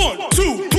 One, two,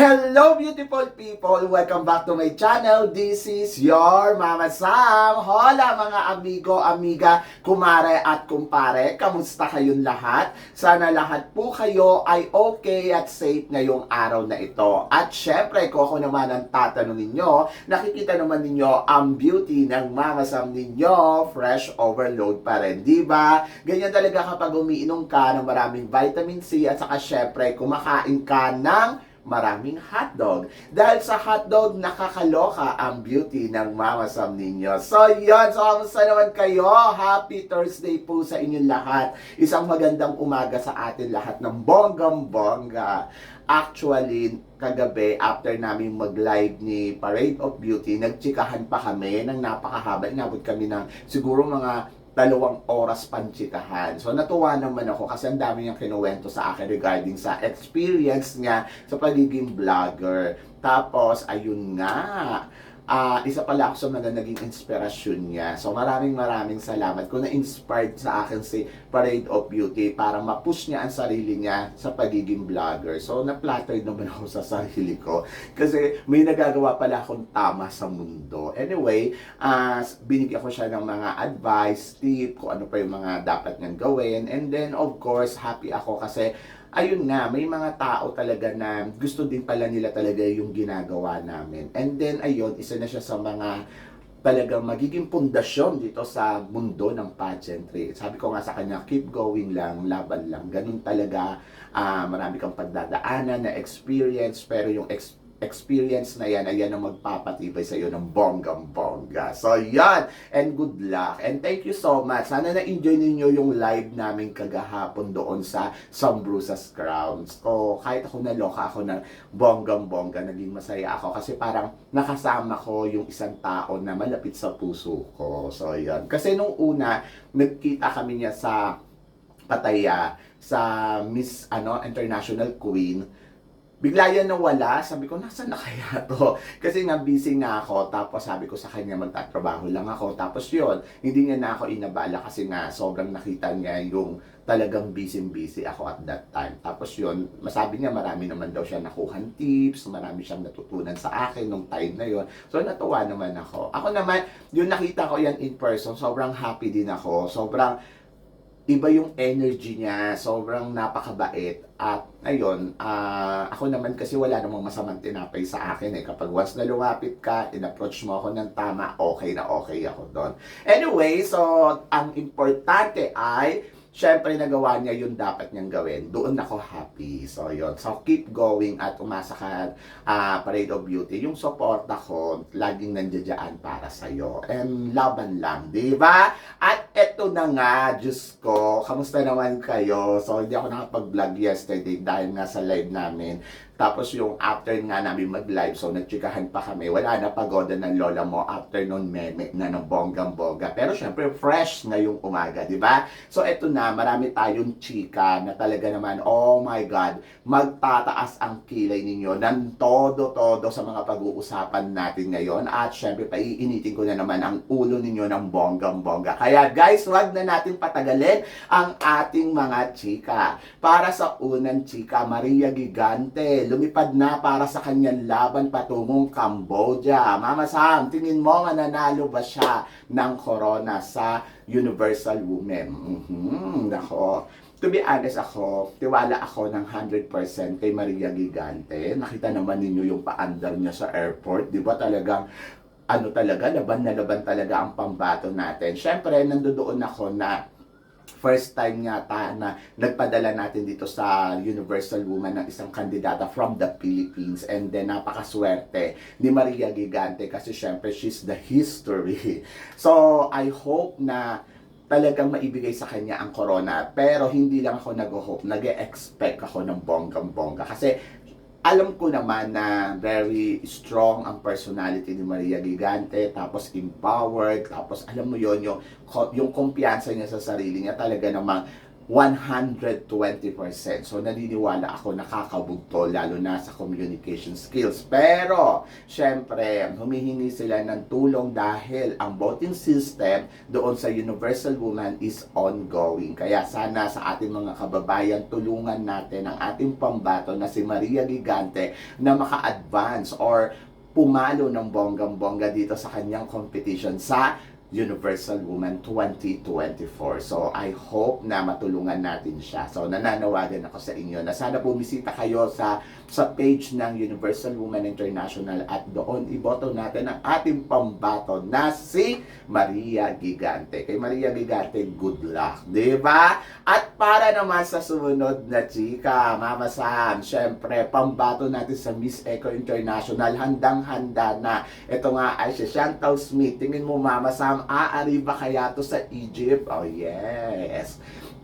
Hello beautiful people! Welcome back to my channel. This is your Mama Sam. Hola mga amigo, amiga, kumare at kumpare. Kamusta kayong lahat? Sana lahat po kayo ay okay at safe ngayong araw na ito. At syempre, kung ako naman ang tatanungin nyo, nakikita naman ninyo ang beauty ng Mama Sam ninyo. Fresh overload pa rin, di ba? Ganyan talaga kapag umiinom ka ng maraming vitamin C at saka syempre, kumakain ka ng maraming hotdog. Dahil sa hotdog, nakakaloka ang beauty ng Mama Sam ninyo. So, yun. So, kamusta naman kayo? Happy Thursday po sa inyong lahat. Isang magandang umaga sa atin lahat ng bonggang-bongga. Actually, kagabi, after namin mag-live ni Parade of Beauty, nagtsikahan pa kami ng napakahaba. Inabot kami ng siguro mga dalawang oras panchikahan. So natuwa naman ako kasi ang dami niyang kinuwento sa akin regarding sa experience niya sa pagiging vlogger. Tapos, ayun nga, ah isa pala ako sa mga naging inspirasyon niya. So maraming maraming salamat kung na-inspired sa akin si Parade of Beauty para ma-push niya ang sarili niya sa pagiging vlogger. So na-flattered naman ako sa sarili ko kasi may nagagawa pala akong tama sa mundo. Anyway, uh, binigyan ko siya ng mga advice, tip, kung ano pa yung mga dapat niyang gawin. And then, of course, happy ako kasi ayun nga, may mga tao talaga na gusto din pala nila talaga yung ginagawa namin. And then, ayun, isa na siya sa mga talagang magiging pundasyon dito sa mundo ng pageantry. Sabi ko nga sa kanya, keep going lang, laban lang. Ganun talaga, ah, marami kang pagdadaanan na experience, pero yung ex- experience na yan, ay yan ang magpapatibay sa iyo ng bonggang-bongga. So, yan. And good luck. And thank you so much. Sana na-enjoy ninyo yung live namin kagahapon doon sa Some Bruises Crowns. O kahit ako naloka ako ng bonggang-bongga, naging masaya ako. Kasi parang nakasama ko yung isang tao na malapit sa puso ko. So, yan. Kasi nung una, nagkita kami niya sa Pataya, sa Miss ano International Queen bigla yan nawala. Sabi ko, nasa na kaya to? Kasi nga busy nga ako. Tapos sabi ko sa kanya, magtatrabaho lang ako. Tapos yun, hindi niya na ako inabala kasi nga sobrang nakita niya yung talagang busy-busy ako at that time. Tapos yun, masabi niya marami naman daw siya nakuhan tips, marami siyang natutunan sa akin nung time na yun. So natuwa naman ako. Ako naman, yung nakita ko yan in person, sobrang happy din ako. Sobrang iba yung energy niya, sobrang napakabait. At ayun, ah, ako naman kasi wala namang masamang tinapay sa akin eh. Kapag once na lumapit ka, in-approach mo ako ng tama, okay na okay ako doon. Anyway, so ang importante ay Siyempre, nagawa niya yung dapat niyang gawin. Doon ako happy. So, yun. So, keep going at umasa ka ah, Parade of Beauty. Yung support ako, laging nandiyan para sa'yo. And laban lang, di ba? At eto na nga, Diyos ko, kamusta naman kayo? So, hindi ako nakapag-vlog yesterday dahil nga sa live namin. Tapos yung after nga namin mag-live, so nagchikahan pa kami. Wala na pagoda ng lola mo after nun meme na ng bonggang-bongga. Pero syempre, fresh ngayong umaga, di ba? So eto na, marami tayong chika na talaga naman, oh my God, magtataas ang kilay ninyo ng todo-todo sa mga pag-uusapan natin ngayon. At syempre, paiinitin ko na naman ang ulo ninyo ng bonggang-bongga. Kaya guys, wag na natin patagalin ang ating mga chika. Para sa unang chika, Maria Gigante, lumipad na para sa kanyang laban patungong Cambodia. Mama Sam, tingin mo mananalo ba siya ng corona sa Universal Women? Mhm, nako. To be honest ako, tiwala ako ng 100% kay Maria Gigante. Nakita naman ninyo yung paandar niya sa airport. Di ba talagang ano talaga, laban na laban talaga ang pambato natin. Siyempre, nandoon ako na first time yata na nagpadala natin dito sa Universal Woman ng isang kandidata from the Philippines. And then napakaswerte ni Maria Gigante kasi syempre she's the history. So I hope na talagang maibigay sa kanya ang corona. Pero hindi lang ako nag-hope, nag-expect ako ng bonggang-bongga. Kasi alam ko naman na very strong ang personality ni Maria Gigante, tapos empowered, tapos alam mo yon yung, yung kumpiyansa niya sa sarili niya talaga namang 120%. So naniniwala ako nakakabugto lalo na sa communication skills. Pero, syempre, humihingi sila ng tulong dahil ang voting system doon sa Universal Woman is ongoing. Kaya sana sa ating mga kababayan, tulungan natin ang ating pambato na si Maria Gigante na maka-advance or pumalo ng bonggang-bongga dito sa kanyang competition sa Universal Woman 2024. So, I hope na matulungan natin siya. So, nananawagan ako sa inyo na sana bumisita kayo sa sa page ng Universal Woman International at doon iboto natin ang ating pambato na si Maria Gigante. Kay Maria Gigante, good luck. Ba? At para naman sa sumunod na chika, Mama Sam, syempre, pambato natin sa Miss Eco International, handang-handa na. Ito nga ay si Chantal Smith. Tingin mo, Mama Sam, aari ba kaya to sa Egypt? Oh, yes.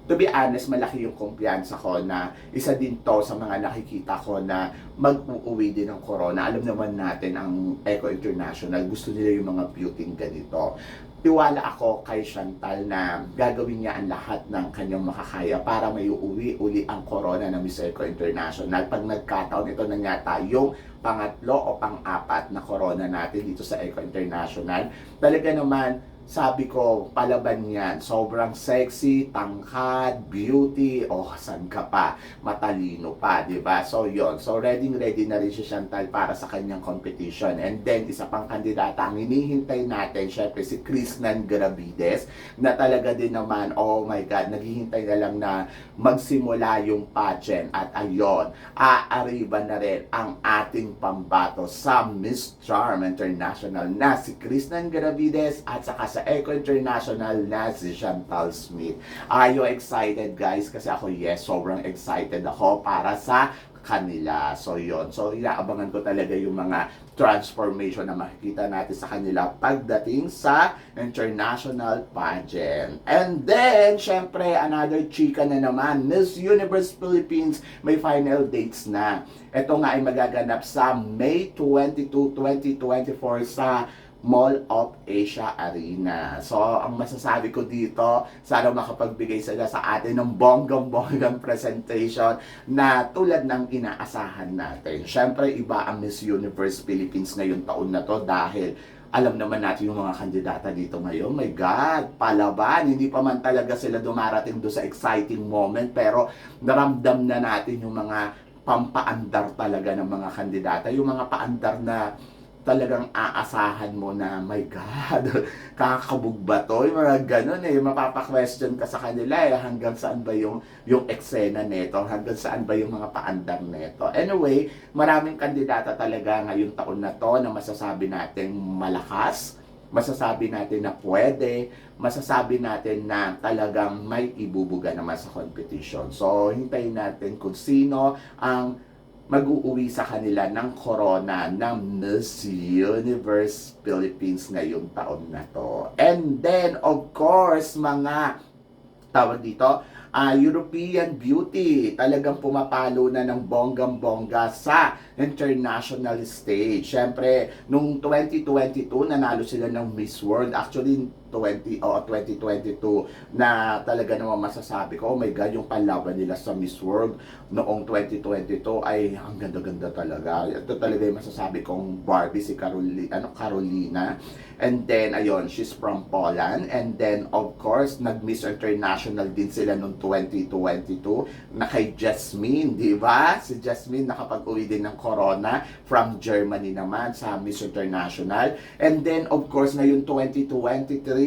To be honest, malaki yung kumpiyansa ko na isa din to sa mga nakikita ko na mag-uuwi din ng corona. Alam naman natin ang Eco International, gusto nila yung mga beauty ganito. Tiwala ako kay Chantal na gagawin niya ang lahat ng kanyang makakaya para may uuwi uli ang corona ng Miss Eco International. Pag nagkataon, ito na yata yung pangatlo o pang-apat na corona natin dito sa Eco International. Talaga naman, sabi ko, palaban yan. Sobrang sexy, tangkad, beauty, oh, san ka pa? Matalino pa, di ba? So, yon So, ready ready na rin si Chantal para sa kanyang competition. And then, isa pang kandidata, ang hinihintay natin, syempre, si Krishnan Gravides, na talaga din naman, oh my God, naghihintay na lang na magsimula yung pageant. At ayon, aariba na rin ang ating pambato sa Miss Charm International na si Krishnan Gravides at saka sa Eco International na si Chantal Smith. Are you excited guys? Kasi ako yes, sobrang excited ako para sa kanila. So yon So inaabangan ko talaga yung mga transformation na makikita natin sa kanila pagdating sa international pageant. And then, syempre, another chika na naman, Miss Universe Philippines, may final dates na. Ito nga ay magaganap sa May 22, 2024 sa Mall of Asia Arena. So, ang masasabi ko dito, sana makapagbigay sila sa atin ng bonggang-bonggang presentation na tulad ng inaasahan natin. Siyempre, iba ang Miss Universe Philippines ngayong taon na to dahil alam naman natin yung mga kandidata dito ngayon. My God, palaban. Hindi pa man talaga sila dumarating do sa exciting moment pero naramdam na natin yung mga pampaandar talaga ng mga kandidata. Yung mga paandar na talagang aasahan mo na, my God, kakabog ba to? Yung mga ganun eh, mapapa-question ka sa kanila eh, hanggang saan ba yung, yung eksena neto, hanggang saan ba yung mga paandar neto. Anyway, maraming kandidata talaga ngayong taon na to na masasabi natin malakas, masasabi natin na pwede, masasabi natin na talagang may ibubuga naman sa competition. So, hintayin natin kung sino ang mag-uuwi sa kanila ng corona ng Miss Universe Philippines ngayong taon na to. And then, of course, mga tawag dito, ah, European Beauty, talagang pumapalo na ng bonggang-bongga sa international stage. Siyempre, nung 2022, nanalo sila ng Miss World. Actually, 20 o 2022 na talaga naman masasabi ko, oh my God, yung panlaban nila sa Miss World noong 2022 ay ang ganda-ganda talaga. Ito talaga yung masasabi kong Barbie, si Caroli, ano, Carolina. And then, ayun, she's from Poland. And then, of course, nag-Miss International din sila noong 2022 na kay Jasmine, di ba? Si Jasmine nakapag-uwi din ng Corona from Germany naman sa Miss International. And then, of course, ngayon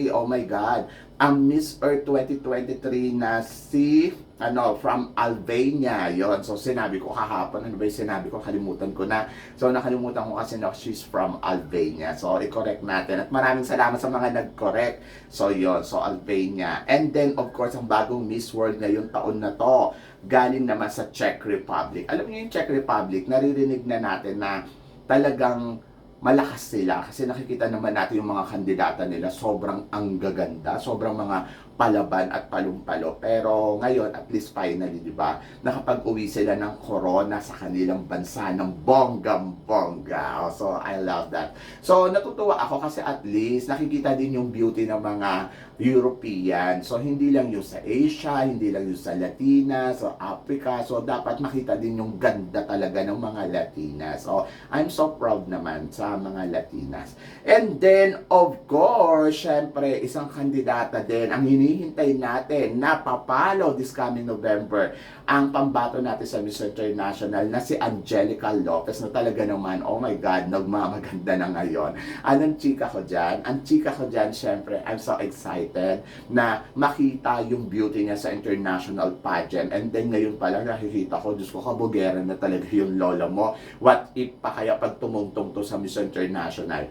2023, oh my God, ang Miss Earth 2023 na si ano, from Albania, yon So, sinabi ko kahapon, ano ba yung sinabi ko? Kalimutan ko na. So, nakalimutan ko kasi na she's from Albania. So, i-correct natin. At maraming salamat sa mga nag-correct. So, yon So, Albania. And then, of course, ang bagong Miss World ngayong taon na to, galing naman sa Czech Republic. Alam niyo yung Czech Republic, naririnig na natin na talagang malakas sila kasi nakikita naman natin yung mga kandidata nila sobrang ang gaganda, sobrang mga palaban at palumpalo. Pero ngayon, at least finally, di ba, nakapag-uwi sila ng corona sa kanilang bansa ng bonggam-bongga. Oh, So, I love that. So, natutuwa ako kasi at least nakikita din yung beauty ng mga European. So, hindi lang yung sa Asia, hindi lang yung sa Latina, so Africa. So, dapat makita din yung ganda talaga ng mga Latinas. So, I'm so proud naman sa mga Latinas. And then, of course, syempre, isang kandidata din ang hinihintay natin na papalo this coming November ang pambato natin sa Miss International na si Angelica Lopez na talaga naman, oh my God, nagmamaganda na ngayon. Anong chika ko dyan? Ang chika ko dyan, syempre, I'm so excited na makita yung beauty niya sa international pageant. And then ngayon pa lang nakikita ko, Diyos ko, kabugera na talaga yung lola mo. What if pa kaya pag tumungtong to sa Miss International?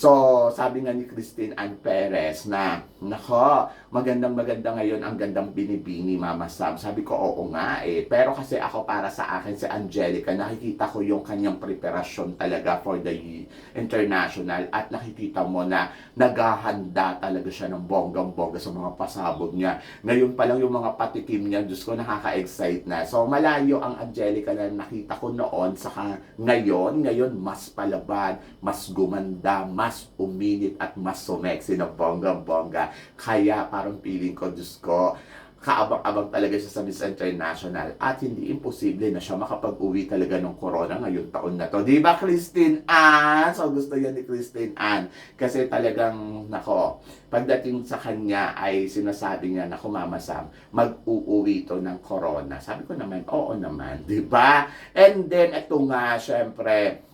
So, sabi nga ni Christine Ann Perez na, nako, magandang maganda ngayon ang gandang binibini, Mama Sam. Sabi ko, oo nga eh. Pero kasi ako para sa akin, si Angelica, nakikita ko yung kanyang preparasyon talaga for the international at nakikita mo na naghahanda talaga siya ng bonggang-bongga sa mga pasabog niya. Ngayon pa lang yung mga patikim niya, Diyos ko, nakaka-excite na. So, malayo ang Angelica na nakita ko noon, saka ngayon, ngayon, mas palaban, mas gumanda, mas uminit at mas sumeksi ng bonggang-bongga. Kaya parang feeling ko, Diyos ko, kaabang-abang talaga siya sa Miss International at hindi imposible na siya makapag-uwi talaga ng corona ngayong taon na to. Di ba, Christine Ann? So, gusto yan ni Christine Ann. Kasi talagang, nako, pagdating sa kanya ay sinasabi niya, nako, Mama Sam, mag-uuwi to ng corona. Sabi ko naman, oo naman, di ba? And then, ito nga, syempre,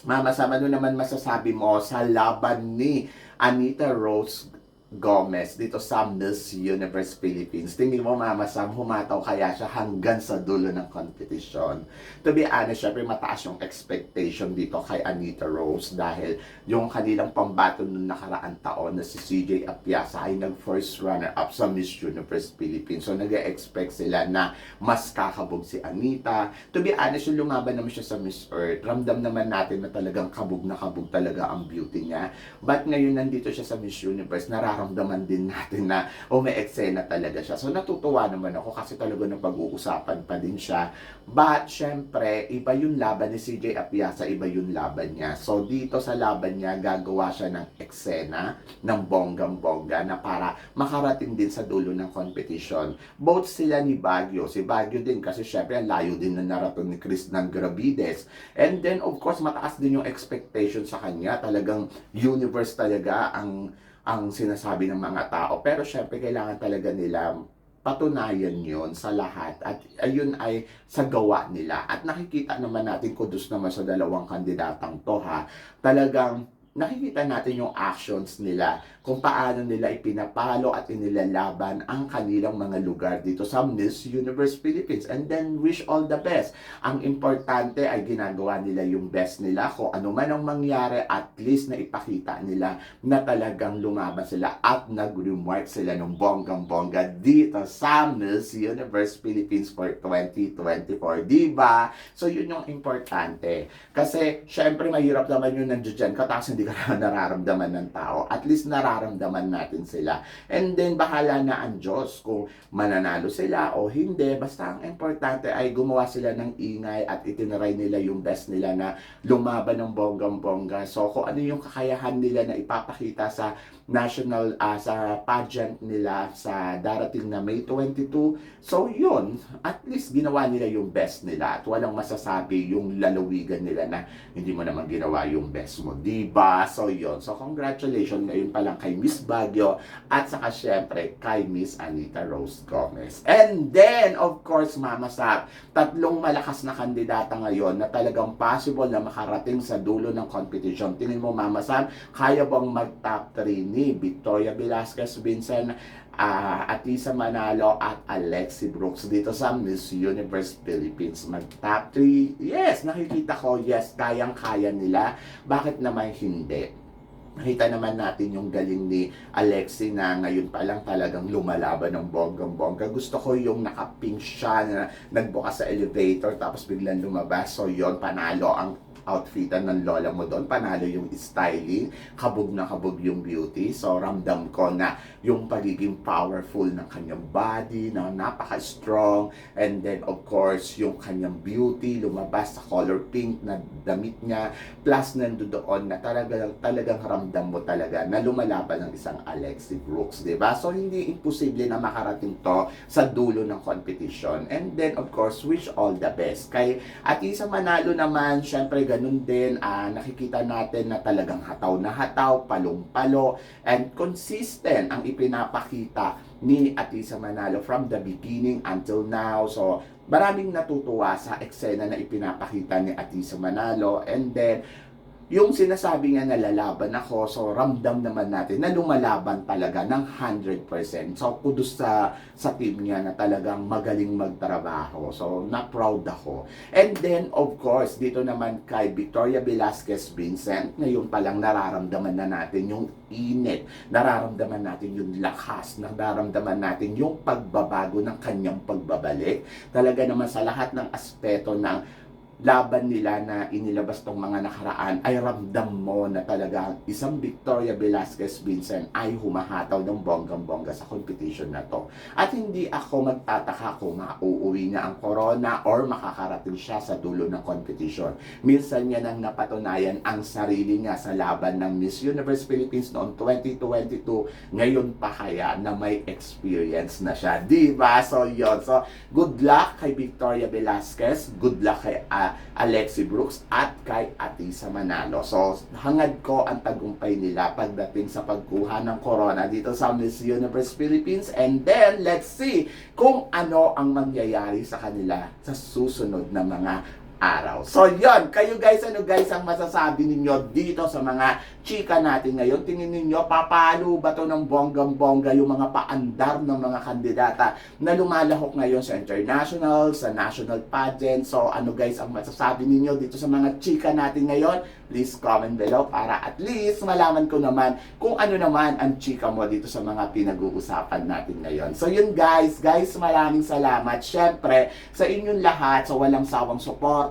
Mama Sam, ano naman masasabi mo sa laban ni Anita Rose Gomez dito sa Miss Universe Philippines. Tingin mo, Mama Sam, humataw kaya siya hanggang sa dulo ng competition. To be honest, syempre mataas yung expectation dito kay Anita Rose dahil yung kanilang pambato nung nakaraan taon na si CJ Apiasa ay nag-first runner-up sa Miss Universe Philippines. So, nag expect sila na mas kakabog si Anita. To be honest, yung lumaban naman siya sa Miss Earth, ramdam naman natin na talagang kabog na kabog talaga ang beauty niya. But ngayon nandito siya sa Miss Universe, nararamdaman din natin na oh, may eksena talaga siya. So natutuwa naman ako kasi talaga na pag-uusapan pa din siya. But syempre, iba yung laban ni CJ Apiasa, iba yung laban niya. So dito sa laban niya, gagawa siya ng eksena, ng bonggang-bongga na para makarating din sa dulo ng competition. Both sila ni Baguio. Si Baguio din kasi syempre layo din na naraton ni Chris ng Gravides. And then of course, mataas din yung expectation sa kanya. Talagang universe talaga ang ang sinasabi ng mga tao. Pero syempre, kailangan talaga nila patunayan yon sa lahat. At ayun ay sa gawa nila. At nakikita naman natin kudos naman sa dalawang kandidatang to ha. Talagang nakikita natin yung actions nila kung paano nila ipinapalo at inilalaban ang kanilang mga lugar dito sa Miss Universe Philippines and then wish all the best. Ang importante ay ginagawa nila yung best nila kung ano man ang mangyari at least na ipakita nila na talagang lumaban sila at nag-remark sila ng bonggang-bongga dito sa Miss Universe Philippines for 2024. Diba? So yun yung importante. Kasi syempre mahirap naman yun nandiyo dyan ka tapos hindi ka na nararamdaman ng tao. At least nararamdaman natin sila. And then bahala na ang Diyos kung mananalo sila o hindi. Basta ang importante ay gumawa sila ng ingay at itinaray nila yung best nila na lumaban ng bonggang-bongga. So kung ano yung kakayahan nila na ipapakita sa national ah, sa pageant nila sa darating na May 22. So yun, at least ginawa nila yung best nila at walang masasabi yung lalawigan nila na hindi mo naman ginawa yung best mo. Diba? So yun. So congratulations ngayon pa lang kay Miss Baguio at saka syempre kay Miss Anita Rose Gomez. And then, of course, Mama Sap, tatlong malakas na kandidata ngayon na talagang possible na makarating sa dulo ng competition. Tingin mo, Mama Sam, kaya bang mag-top 3 ni Victoria Velasquez, Vincent ah, Atisa Manalo at Alexi Brooks dito sa Miss Universe Philippines. Mag-top 3, yes, nakikita ko, yes, kayang-kaya nila. Bakit naman hindi? Nakita naman natin yung galing ni Alexi na ngayon pa lang talagang lumalaban ng bonggang-bongga. Gusto ko yung nakapink siya na nagbukas sa elevator tapos biglang lumabas. So yon panalo ang outfitan ng lola mo doon. Panalo yung styling, kabog na kabog yung beauty. So, ramdam ko na yung pagiging powerful ng kanyang body, na napaka-strong. And then, of course, yung kanyang beauty, lumabas sa color pink na damit niya. Plus, nandoon na talagang, talagang ramdam mo talaga na lumalaban ng isang Alexi Brooks, di ba? So, hindi imposible na makarating to sa dulo ng competition. And then, of course, wish all the best. Kay Atisa Manalo naman, syempre ganun din, ah, nakikita natin na talagang hataw na hataw, palong-palo, and consistent ang ipinapakita ni Atisa Manalo from the beginning until now. So, maraming natutuwa sa eksena na ipinapakita ni Atisa Manalo. And then, yung sinasabi nga na lalaban ako, so ramdam naman natin na lumalaban talaga ng 100%. So, kudos sa, sa team niya na talagang magaling magtrabaho. So, na-proud ako. And then, of course, dito naman kay Victoria Velasquez Vincent, ngayon palang nararamdaman na natin yung init, nararamdaman natin yung lakas, nararamdaman natin yung pagbabago ng kanyang pagbabalik. Talaga naman sa lahat ng aspeto ng laban nila na inilabas tong mga nakaraan ay ramdam mo na talaga isang Victoria Velasquez Vincent ay humahataw ng bonggang-bongga sa competition na to. At hindi ako magtataka kung mauuwi niya ang corona or makakarating siya sa dulo ng competition. Minsan niya nang napatunayan ang sarili niya sa laban ng Miss Universe Philippines noong 2022. Ngayon pa kaya na may experience na siya. Di ba? So, yun. So, good luck kay Victoria Velasquez. Good luck kay ah, Alexi Brooks at kay Atisa Manalo. So, hangad ko ang tagumpay nila pagdating sa pagkuha ng corona dito sa Miss Universe Philippines. And then, let's see kung ano ang mangyayari sa kanila sa susunod na mga araw. So, yon Kayo guys, ano guys ang masasabi ninyo dito sa mga chika natin ngayon? Tingin ninyo, papalo ba to ng bonggang-bongga yung mga paandar ng mga kandidata na lumalahok ngayon sa international, sa national pageant? So, ano guys ang masasabi ninyo dito sa mga chika natin ngayon? Please comment below para at least malaman ko naman kung ano naman ang chika mo dito sa mga pinag-uusapan natin ngayon. So, yun guys. Guys, maraming salamat. Syempre, sa inyong lahat, sa walang sawang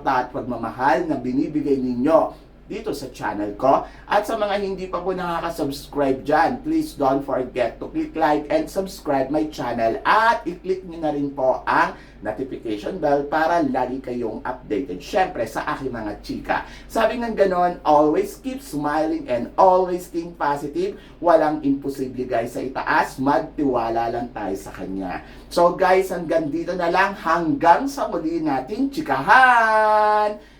suporta at pagmamahal na binibigay ninyo dito sa channel ko. At sa mga hindi pa po nakaka-subscribe dyan, please don't forget to click like and subscribe my channel at i-click nyo na rin po ang notification bell para lagi kayong updated. Syempre, sa aking mga chika. Sabi ng ganon, always keep smiling and always think positive. Walang imposible guys sa itaas. Magtiwala lang tayo sa kanya. So guys, hanggang dito na lang. Hanggang sa muli nating chikahan!